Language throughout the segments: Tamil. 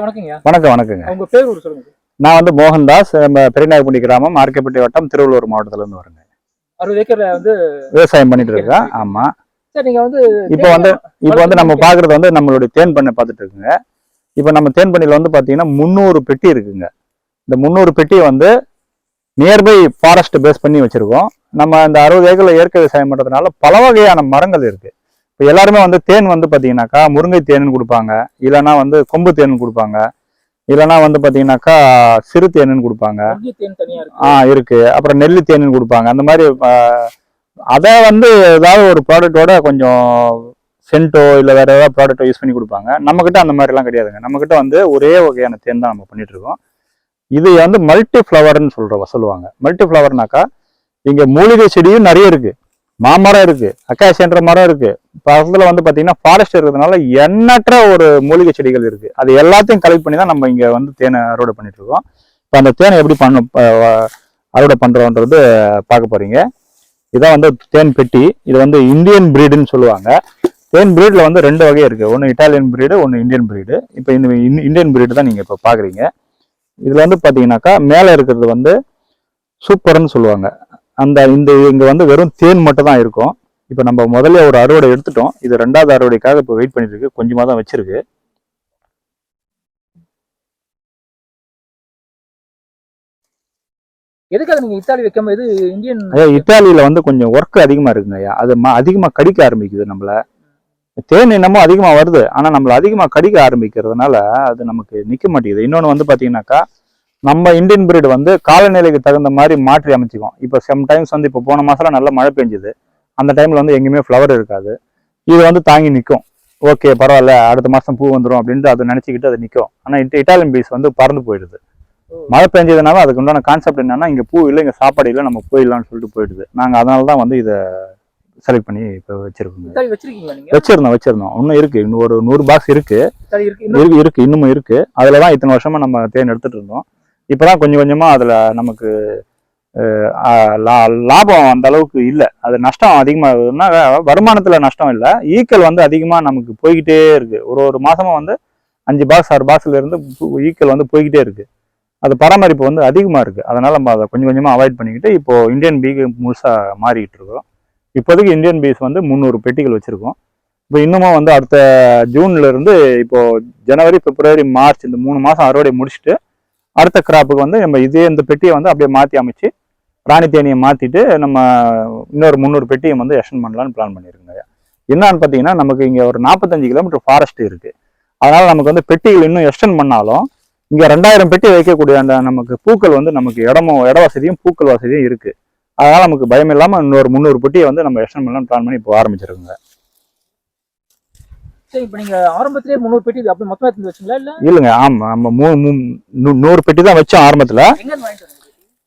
வணக்கங்க வணக்கம் வணக்கங்க உங்க பேர் ஒரு சொல்லுங்க. நான் வந்து மோகன்தாஸ் நம்ம பெரியநாயப்பட்டி கிராமம் ஆர்கேப்பட்டி வட்டம் திருவள்ளூர் மாவட்டத்துல இருந்து வரேங்க. அறுபது ஏக்கர்ல வந்து விவசாயம் பண்ணிட்டு இருக்கேன் ஆமா. சார் நீங்க வந்து இப்போ வந்து இப்போ வந்து நம்ம பாக்குறது வந்து நம்மளுடைய தேன் பண்ணை பார்த்துட்டு இருக்குங்க. இப்போ நம்ம தேன் பண்ணையில வந்து பாத்தீங்கன்னா முந்நூறு பெட்டி இருக்குங்க. இந்த முந்நூறு பெட்டியை வந்து நியர்பை ஃபாரஸ்ட் பேஸ் பண்ணி வச்சிருக்கோம். நம்ம இந்த அறுபது ஏக்கர்ல இயற்கை விவசாயம் பண்றதுனால பல வகையான மரங்கள் இருக்கு. இப்போ எல்லாருமே வந்து தேன் வந்து பாத்தீங்கன்னாக்கா முருங்கை தேன் கொடுப்பாங்க. இல்லைன்னா வந்து கொம்பு தேன் கொடுப்பாங்க. இல்லைன்னா வந்து பாத்தீங்கன்னாக்கா சிறு தேனுன்னு கொடுப்பாங்க. ஆ இருக்கு. அப்புறம் நெல்லி தேனுன்னு கொடுப்பாங்க. அந்த மாதிரி அதை வந்து ஏதாவது ஒரு ப்ராடக்ட்டோட கொஞ்சம் சென்ட்டோ இல்லை வேற ஏதாவது ப்ராடக்ட்டோ யூஸ் பண்ணி கொடுப்பாங்க. நம்மக்கிட்ட அந்த மாதிரிலாம் கிடையாதுங்க. நம்மக்கிட்ட வந்து ஒரே வகையான தேன் தான் நம்ம பண்ணிட்டு இருக்கோம். இது வந்து மல்டி ஃப்ளவர்னு சொல்ற சொல்லுவாங்க. மல்டி ஃப்ளவர்னாக்கா இங்க மூலிகை செடியும் நிறைய இருக்கு. மாமரம் இருக்கு. அக்காசியன்ற மரம் இருக்கு. பக்கத்தில் வந்து பார்த்தீங்கன்னா ஃபாரஸ்ட் இருக்கிறதுனால எண்ணற்ற ஒரு மூலிகை செடிகள் இருக்குது அது எல்லாத்தையும் கலெக்ட் பண்ணி தான் நம்ம இங்கே வந்து தேனை அறுவடை பண்ணிட்டு இருக்கோம். இப்போ அந்த தேனை எப்படி பண்ண அறுவடை பண்ணுறோன்றது பார்க்க போகிறீங்க இதான் வந்து தேன் பெட்டி. இது வந்து இந்தியன் பிரீடுன்னு சொல்லுவாங்க. தேன் பிரீடில் வந்து ரெண்டு வகை இருக்குது ஒன்று இட்டாலியன் பிரீடு ஒன்று இந்தியன் பிரீடு இப்போ இந்த இந்தியன் பிரீடு தான் நீங்கள் இப்போ பார்க்குறீங்க இதில் வந்து பார்த்தீங்கன்னாக்கா மேலே இருக்கிறது வந்து சூப்பர்னு சொல்லுவாங்க. அந்த இந்த இங்கே வந்து வெறும் தேன் மட்டும் தான் இருக்கும். இப்போ நம்ம முதல்ல ஒரு அறுவடை எடுத்துட்டோம். இது ரெண்டாவது அறுவடைக்காக இப்போ வெயிட் பண்ணிட்டு இருக்கு. கொஞ்சமா தான் வச்சிருக்கு. எதுக்காக நீங்க இத்தாலி வைக்காம இது இந்தியன் ஐயா இத்தாலியில வந்து கொஞ்சம் ஒர்க் அதிகமா இருக்குங்க ஐயா. அது ம- அதிகமா கடிக்க ஆரம்பிக்குது நம்மள. தேன் என்னமோ அதிகமா வருது. ஆனா நம்மள அதிகமா கடிக்க ஆரம்பிக்கிறதுனால அது நமக்கு நிக்க மாட்டேங்குது. இன்னொன்னு வந்து பாத்தீங்கன்னாக்கா நம்ம இந்தியன் பிரீடு வந்து காலநிலைக்கு தகுந்த மாதிரி மாற்றி அமைச்சிக்கும். இப்போ சம்டைம்ஸ் வந்து இப்போ போன மாசம்லாம் நல்ல மழை பெஞ்சுது. அந்த டைம்ல வந்து எங்கேயுமே ஃப்ளவர் இருக்காது. இது வந்து தாங்கி நிற்கும் ஓகே பரவாயில்ல அடுத்த மாசம் பூ வந்துடும் அப்படின்ட்டு அதை நினைச்சுக்கிட்டு அது நிற்கும் ஆனா இட்ட- இட்டாலியன் பீஸ் வந்து பறந்து போயிடுது. மழை பெஞ்சதுனால அதுக்கு உண்டான கான்செப்ட் என்னன்னா இங்க பூ இல்லை இங்க சாப்பாடு இல்லை நம்ம போயிடலாம்னு சொல்லிட்டு போயிடுது. நாங்க அதனால தான் வந்து இதை செலக்ட் பண்ணி இப்போ நீங்க? வச்சிருந்தோம் வச்சிருந்தோம். இன்னும் இருக்கு. இன்னும் ஒரு நூறு பாக்ஸ் இருக்கு. இருக்கு. இருக்கு இன்னமும் இருக்கு. அதுல தான் இத்தனை வருஷமா நம்ம தேன் எடுத்துட்டு இருந்தோம். இப்பதான் கொஞ்சம் கொஞ்சமா அதுல நமக்கு லாபம் அந்த அளவுக்கு இல்லை. அது நஷ்டம் அதிகமாகுதுன்னா வருமானத்தில் நஷ்டம் இல்லை. ஈக்கள் வந்து அதிகமாக நமக்கு போய்கிட்டே இருக்குது ஒரு ஒரு மாதமும் வந்து அஞ்சு பாக்ஸ் ஆறு பாக்ஸ்லேருந்து ஈக்கள் வந்து போய்கிட்டே இருக்குது அது பராமரிப்பு வந்து அதிகமாக இருக்குது அதனால் நம்ம அதை கொஞ்சம் கொஞ்சமாக அவாய்ட் பண்ணிக்கிட்டு இப்போது இந்தியன் பீக்கு முழுசாக மாறிக்கிட்டு இருக்கோம் இப்போதைக்கு இந்தியன் பீஸ் வந்து முந்நூறு பெட்டிகள் வச்சுருக்கோம். இப்போ இன்னமும் வந்து அடுத்த ஜூன்ல இருந்து ஜனவரி பிப்ரவரி மார்ச் இந்த மூணு மாதம் அறுவடை முடிச்சுட்டு அடுத்த கிராப்புக்கு வந்து நம்ம இதே இந்த பெட்டியை வந்து அப்படியே மாற்றி அமைச்சு ராணி தேனியை மாற்றிட்டு நம்ம இன்னொரு முந்நூறு பெட்டியை வந்து எக்ஸ்டெண்ட் பண்ணலாம்னு பிளான் பண்ணியிருக்கோங்க. என்னன்னு பார்த்தீங்கன்னா நமக்கு இங்கே ஒரு நாற்பத்தஞ்சு கிலோமீட்டர் ஃபாரஸ்ட் இருக்குது அதனால் நமக்கு வந்து பெட்டிகள் இன்னும் எக்ஸ்டெண்ட் பண்ணாலும் இங்கே ரெண்டாயிரம் பெட்டி வைக்கக்கூடிய அந்த நமக்கு பூக்கள் வந்து நமக்கு இடமும் இட வசதியும் பூக்கள் வசதியும் இருக்குது அதனால் நமக்கு பயம் இல்லாமல் இன்னொரு முந்நூறு பெட்டியை வந்து நம்ம எக்ஸ்டெண்ட் பண்ணலாம்னு பிளான் பண்ணி இப்போ ஆரம்பிச்சிருக்கோங்க. சரி இப்போ நீங்க ஆரம்பத்திலேயே முந்நூறு பெட்டி அப்படி மொத்தமா எடுத்து வச்சீங்களா இல்ல? இல்லைங்க ஆமாம் நம்ம மூ நூறு பெட்டி தான் வச்சோம் ஆரம்பத்தில்.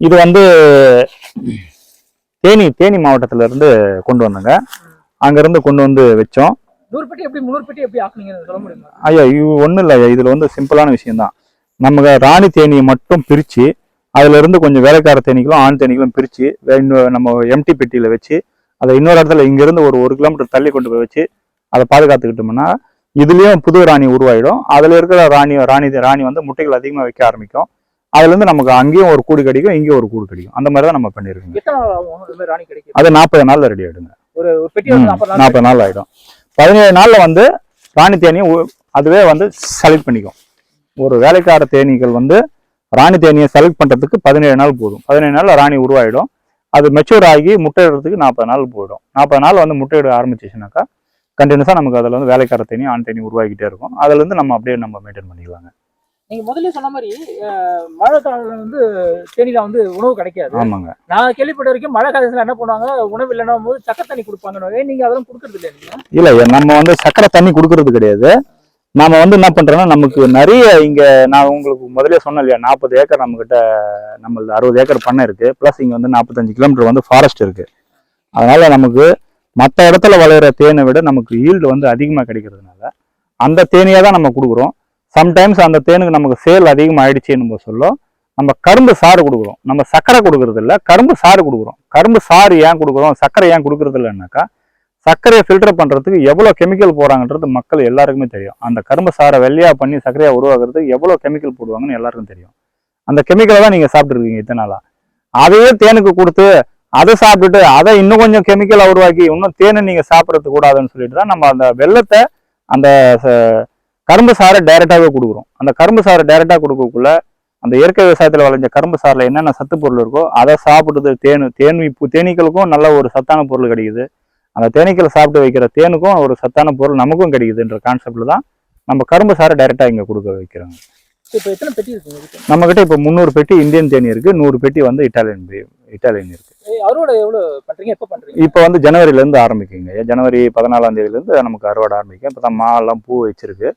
இது வந்து தேனி தேனி மாவட்டத்துல இருந்து கொண்டு வந்தோங்க. அங்கிருந்து கொண்டு வந்து வச்சோம். ஐயா இது ஒன்றும் இல்லை ஐயா. இதில் வந்து சிம்பிளான விஷயம்தான். நமக்கு ராணி தேனியை மட்டும் பிரித்து அதுல இருந்து கொஞ்சம் வேலைக்கார தேனீகளும் ஆண் தேனீகளும் பிரித்து நம்ம எம்டி பெட்டியில் வச்சு அதை இன்னொரு இடத்துல இங்கேருந்து ஒரு ஒரு கிலோமீட்டர் தள்ளி கொண்டு போய் வச்சு அதை பாதுகாத்துக்கிட்டோம்னா இதுலேயும் புது ராணி உருவாயிடும். அதில் இருக்கிற ராணி ராணி ராணி வந்து முட்டைகள் அதிகமாக வைக்க ஆரம்பிக்கும். அதுலேருந்து நமக்கு அங்கேயும் ஒரு கூடு கிடைக்கும் இங்கேயும் ஒரு கூடு கிடைக்கும். அந்த மாதிரி தான் நம்ம கிடைக்கும் அது நாற்பது நாள்ல ரெடி ஆயிடுங்க. ஒரு நாற்பது நாள் ஆயிடும். பதினேழு நாள்ல வந்து ராணி தேனியை அதுவே வந்து செலக்ட் பண்ணிக்கும். ஒரு வேலைக்கார தேனீகள் வந்து ராணி தேனியை செலக்ட் பண்றதுக்கு பதினேழு நாள் போதும். பதினேழு நாள்ல ராணி உருவாயிடும். அது மெச்சூர் ஆகி முட்டையிடுறதுக்கு நாற்பது நாள் போயிடும். நாற்பது நாள் வந்து முட்டையிட ஆரம்பிச்சிச்சுனாக்கா கண்டினியூஸாக நமக்கு அதில் வந்து வேலைக்கார தேனி ஆண் தேனி உருவாகிட்டே இருக்கும். அதுல இருந்து நம்ம அப்படியே நம்ம மெயின்டைன் பண்ணிக்கலாங்க. நீங்க முதல்ல சொன்ன மாதிரி மழை காலம் வந்து தேனியில வந்து உணவு கிடைக்காது. ஆமாங்க. நான் கேள்விப்பட்ட வரைக்கும் மழை காலத்துல என்ன பண்ணுவாங்க? உணவு இல்லைன்னா போது சக்கரை தண்ணி கொடுப்பாங்க நீங்க அதெல்லாம் கொடுக்கறது இல்லையா இல்ல நம்ம வந்து சக்கரை தண்ணி கொடுக்கறது கிடையாது. நாம வந்து என்ன பண்றோம்னா நமக்கு நிறைய இங்க நான் உங்களுக்கு முதல்ல சொன்னேன் இல்லையா நாற்பது ஏக்கர் நம்ம கிட்ட நம்மளது அறுபது ஏக்கர் பண்ணை இருக்கு. பிளஸ் இங்க வந்து நாற்பத்தஞ்சு கிலோமீட்டர் வந்து ஃபாரஸ்ட் இருக்கு. அதனால நமக்கு மற்ற இடத்துல விளையிற தேனை விட நமக்கு ஈல்டு வந்து அதிகமா கிடைக்கிறதுனால அந்த தேனியை தான் நம்ம கொடுக்குறோம். சம்டைம்ஸ் அந்த தேனுக்கு நமக்கு சேல் அதிகமாக ஆயிடுச்சுன்னு நம்ம சொல்லும். நம்ம கரும்பு சாறு கொடுக்குறோம். நம்ம சர்க்கரை கொடுக்கறது இல்லை. கரும்பு சாறு கொடுக்குறோம். கரும்பு சாறு ஏன் கொடுக்குறோம்? சர்க்கரை ஏன் கொடுக்கறது இல்லைன்னாக்கா சர்க்கரையை ஃபில்டர் பண்ணுறதுக்கு எவ்வளோ கெமிக்கல் போகிறாங்கன்றது மக்கள் எல்லாருக்குமே தெரியும். அந்த கரும்பு சாரை வெள்ளையாக பண்ணி சர்க்கரையாக உருவாக்குறதுக்கு எவ்வளோ கெமிக்கல் போடுவாங்கன்னு எல்லாருக்கும் தெரியும். அந்த கெமிக்கலை தான் நீங்கள் சாப்பிட்டுருக்கீங்க இத்தனை அதையே தேனுக்கு கொடுத்து அதை சாப்பிட்டுட்டு அதை இன்னும் கொஞ்சம் கெமிக்கலை உருவாக்கி இன்னும் தேனை நீங்கள் சாப்பிட்றது கூடாதுன்னு சொல்லிட்டு தான் நம்ம அந்த வெள்ளத்தை அந்த ச- கரும்பு சாறை டைரெக்டாகவே கொடுக்குறோம். அந்த கரும்பு சாறை டைரெக்டாக கொடுக்கக்குள்ள அந்த இயற்கை விவசாயத்தில் விளைஞ்ச கரும்பு சாறில் என்னென்ன சத்து பொருள் இருக்கோ அதை சாப்பிடுறது தேனு தேன் இப்போ தேனீக்களுக்கும் நல்ல ஒரு சத்தான பொருள் கிடைக்குது. அந்த தேனீக்களை சாப்பிட்டு வைக்கிற தேனுக்கும் ஒரு சத்தான பொருள் நமக்கும் கிடைக்குதுன்ற கான்செப்ட்ல தான் நம்ம கரும்பு சாறை டைரெக்டாக இங்கே கொடுக்க வைக்கிறோங்க. இதுக்கு? நம்மக்கிட்ட இப்போ முந்நூறு பெட்டி இந்தியன் தேனி இருக்கு நூறு பெட்டி வந்து இட்டாலியன் இட்டாலியன் இருக்கு. அறுவடை எவ்வளவு பண்றீங்க? எப்ப பண்றீங்க? இப்போ வந்து ஜனவரிலேருந்து ஆரம்பிக்குங்க. ஜனவரி பதினாலாம் தேதியிலேருந்து நமக்கு அறுவடை ஆரம்பிக்கும். இப்போ தான் மாலாம் பூ வச்சிருக்கு.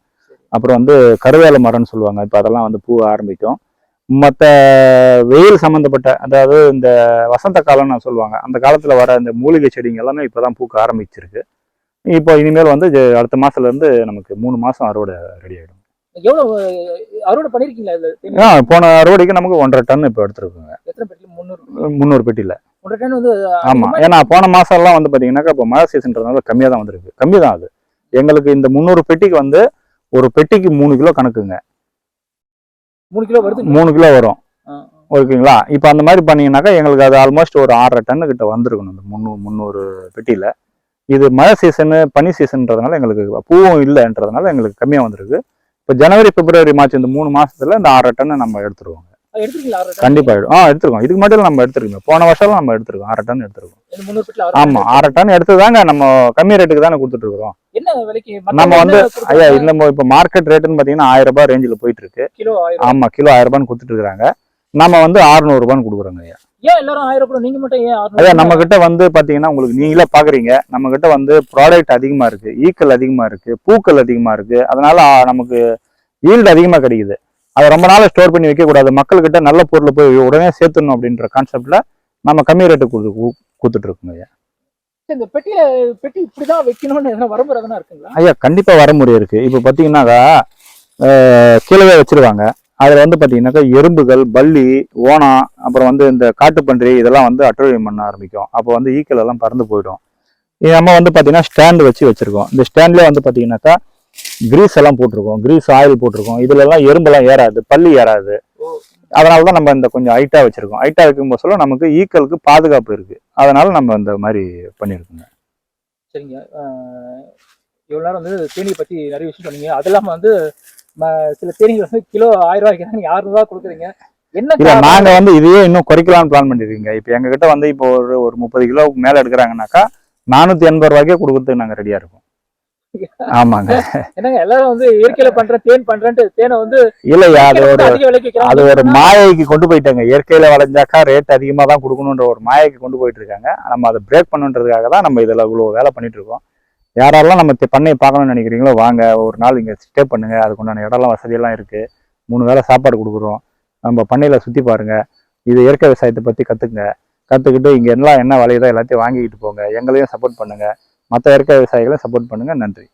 அப்புறம் வந்து கருவேல மரம்னு சொல்லுவாங்க. இப்போ அதெல்லாம் வந்து பூ ஆரம்பிக்கும். மற்ற வெயில் சம்மந்தப்பட்ட அதாவது இந்த வசந்த காலம்னு சொல்லுவாங்க. அந்த காலத்தில் வர இந்த மூலிகை செடிங்க எல்லாமே இப்போ தான் பூக்க ஆரம்பிச்சிருக்கு. இப்போ இனிமேல் வந்து அடுத்த மாசத்துலேருந்து நமக்கு மூணு மாதம் அறுவடை ரெடி ஆகிடும் அறுவடை? ஆ போன அறுவடைக்கு நமக்கு ஒன்றரை டன் இப்போ எடுத்துருக்குங்க. எத்தனை முந்நூறு. முந்நூறு பெட்டியில். ஒன்றரை டன் வந்து ஆமாம் ஏன்னா போன மாசம்லாம் வந்து பார்த்தீங்கன்னாக்கா இப்போ மழை சீசன்றதுனால கம்மியாக தான் வந்திருக்கு. கம்மி தான் அது. எங்களுக்கு இந்த முந்நூறு பெட்டிக்கு வந்து ஒரு பெட்டிக்கு மூணு கிலோ கணக்குங்க. மூணு கிலோ வருது? மூணு கிலோ வரும். ஓகேங்களா? இப்போ அந்த மாதிரி பண்ணீங்கன்னாக்கா எங்களுக்கு அது ஆல்மோஸ்ட் ஒரு ஆறரை டன்னு கிட்ட வந்திருக்கணும் இந்த முந்நூறு முந்நூறு பெட்டியில். இது மழை சீசனு பனி சீசன்றதுனால எங்களுக்கு பூவும் இல்லைன்றதுனால எங்களுக்கு கம்மியாக வந்திருக்கு. இப்போ ஜனவரி பிப்ரவரி மார்ச் இந்த மூணு மாசத்துல இந்த ஆறரை டன்னு நம்ம எடுத்துருவோம் கண்டிப்பா ஆ எடுத்துருக்கோம். இதுக்கு மட்டும் நம்ம எடுத்துருக்கோம். போன வருஷம்லாம் நம்ம எடுத்துருக்கோம். ஆறரை டன் எடுத்துருக்கோம். ஆமா ஆறரை டன் எடுத்து தாங்க நம்ம கம்மி ரேட்டுக்கு தானே கொடுத்துட்டு இருக்கிறோம் நம்ம வந்து ஐயா இல்ல இப்போ மார்க்கெட் ரேட்டுன்னு பாத்தீங்கன்னா ஆயிரம் ரூபாய் ரேஞ்சில் போயிட்டு இருக்கு ஆமா கிலோ ஆயிரம் ரூபான்னு கொடுத்துட்டு இருக்காங்க நம்ம வந்து 600 ரூபான்னு கொடுக்குறோங்க ஐயா. ஏன் எல்லாரும் ஆயிரம் ரூபாய் நீங்க மட்டும் ஏன் ஐயா நம்ம கிட்ட வந்து பாத்தீங்கன்னா உங்களுக்கு நீங்களே பாக்குறீங்க. நம்ம கிட்ட வந்து ப்ராடக்ட் அதிகமா இருக்கு ஈக்கள் அதிகமா இருக்கு பூக்கள் அதிகமா இருக்கு. அதனால நமக்கு ஈல்டு அதிகமா கிடைக்குது. அதை ரொம்ப நாள் ஸ்டோர் பண்ணி வைக்க கூடாது மக்கள்கிட்ட நல்ல பொருளை போய் உடனே சேர்த்துடணும் அப்படின்ற கான்செப்ட்ல நம்ம கம்மி ரேட்டு கொடுத்து கொடுத்துட்டு இருக்கோங்க ஐயா. இந்த பெட்டியில பெட்டி இப்படிதான் வைக்கணும்னு எதனா வரம்பு எதனா இருக்குங்களா? ஐயா கண்டிப்பா வரமுறை இருக்கு. இப்போ பாத்தீங்கன்னாக்கா அஹ், கீழவே வச்சிருவாங்க அதுல வந்து பாத்தீங்கன்னாக்கா எறும்புகள் பல்லி ஓணம் அப்புறம் வந்து இந்த காட்டுப்பன்றி இதெல்லாம் வந்து அட்டுழியம் பண்ண ஆரம்பிக்கும். அப்போ வந்து ஈக்கள் எல்லாம் பறந்து போயிடும். நம்ம வந்து பாத்தீங்கன்னா ஸ்டாண்ட் வச்சு வச்சிருக்கோம். இந்த ஸ்டாண்ட்ல வந்து பாத்தீங்கன்னாக்கா கிரீஸ் எல்லாம் போட்டிருக்கோம். கிரீஸ் ஆயில் போட்டிருக்கோம். இதுல எல்லாம் எறும்பெல்லாம் ஏறாது. பல்லி ஏறாது. அதனால தான் நம்ம இந்த கொஞ்சம் ஹைட்டா வச்சிருக்கோம். ஹைட்டா வைக்கும்போது சொல்ல நமக்கு ஈக்களுக்கு பாதுகாப்பு இருக்கு. அதனால நம்ம இந்த மாதிரி பண்ணியிருக்கோங்க. சரிங்க. அஹ், இவ்வளவு நேரம் வந்து தேனியை பத்தி நிறைய விஷயம் சொன்னீங்க. அது இல்லாம வந்து சில தேனிகள் வந்து கிலோ ஆயிரம் ரூபாய் விற்கிறாங்க நீங்க ஆறுநூறு ரூபாய் கொடுக்குறீங்க. என்ன? நாங்க வந்து இதையே இன்னும் குறைக்கலாம்னு பிளான் பண்ணிருக்கீங்க இப்போ எங்க கிட்ட வந்து இப்போ ஒரு ஒரு முப்பது கிலோவுக்கு மேல எடுக்கிறாங்கனாக்கா நானூத்தி எண்பது ரூபாய்க்கே கொடுக்கறதுக்கு நாங்க ரெடியா இருக்கோம். ஆமாங்க. என்னங்க எல்லாரும் வந்து இயற்கையில பண்றேன் தேன் பண்றேன்ட்டு தேனை வந்து இல்லையா அது ஒரு. அது ஒரு மாயைக்கு கொண்டு போயிட்டாங்க. இயற்கையில விளைஞ்சாக்கா ரேட் அதிகமா தான் கொடுக்கணுன்ற ஒரு மாயைக்கு கொண்டு போயிட்டு இருக்காங்க நம்ம அதை பிரேக் பண்ணுன்றதுக்காக தான் நம்ம இதுல இவ்வளவு வேலை பண்ணிட்டு இருக்கோம் யாரெல்லாம் நம்ம பண்ணையை பார்க்கணும்னு நினைக்கிறீங்களோ வாங்க ஒரு நாள் இங்க ஸ்டே பண்ணுங்க. அதுக்குண்டான இடம்லாம் வசதியெல்லாம் இருக்கு. மூணு வேளை சாப்பாடு கொடுக்குறோம். நம்ம பண்ணையில சுத்தி பாருங்க. இது இயற்கை விவசாயத்தை பத்தி கத்துக்குங்க. கத்துக்கிட்டு இங்க எல்லாம் என்ன விளையுதோ எல்லாத்தையும் வாங்கிக்கிட்டு போங்க. எங்களையும் சப்போர்ட் பண்ணுங்க. மற்ற இயற்கை விவசாயிகளையும் சப்போர்ட் பண்ணுங்க. நன்றி.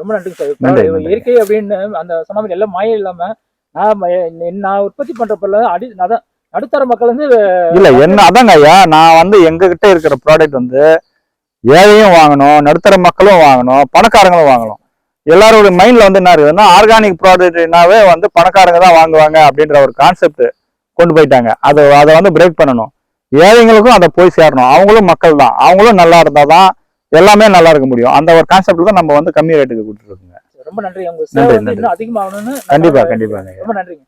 ரொம்ப நன்றிங்க சார். இயற்கை அப்படின்னு அந்த சொன்ன எல்லாம் மாயம் இல்லாம நான் நான் உற்பத்தி பண்ற பொருள் அடி அதான் நடுத்தர மக்கள் வந்து இல்ல என்ன அதாங்க ஐயா. நான் வந்து எங்க கிட்ட இருக்கிற ப்ராடக்ட் வந்து ஏழையும் வாங்கணும் நடுத்தர மக்களும் வாங்கணும் பணக்காரங்களும் வாங்கணும். எல்லாரோட மைண்ட்ல வந்து என்ன இருக்குதுன்னா ஆர்கானிக் ப்ராடக்ட்னாவே வந்து பணக்காரங்க தான் வாங்குவாங்க அப்படின்ற ஒரு கான்செப்ட் கொண்டு போயிட்டாங்க. அதை அதை வந்து பிரேக் பண்ணணும். ஏழைங்களுக்கும் அதை போய் சேரணும். அவங்களும் மக்கள் தான். அவங்களும் நல்லா இருந்தாதான் எல்லாமே நல்லா இருக்க முடியும். அந்த ஒரு கான்செப்ட்ல தான் நம்ம வந்து கம்மி ரேட்டுக்கு கொடுத்துருக்கோங்க ரொம்ப நன்றி. நன்றி, நன்றி. அதிகமாகணும்னு கண்டிப்பா கண்டிப்பாங்க ரொம்ப நன்றிங்க.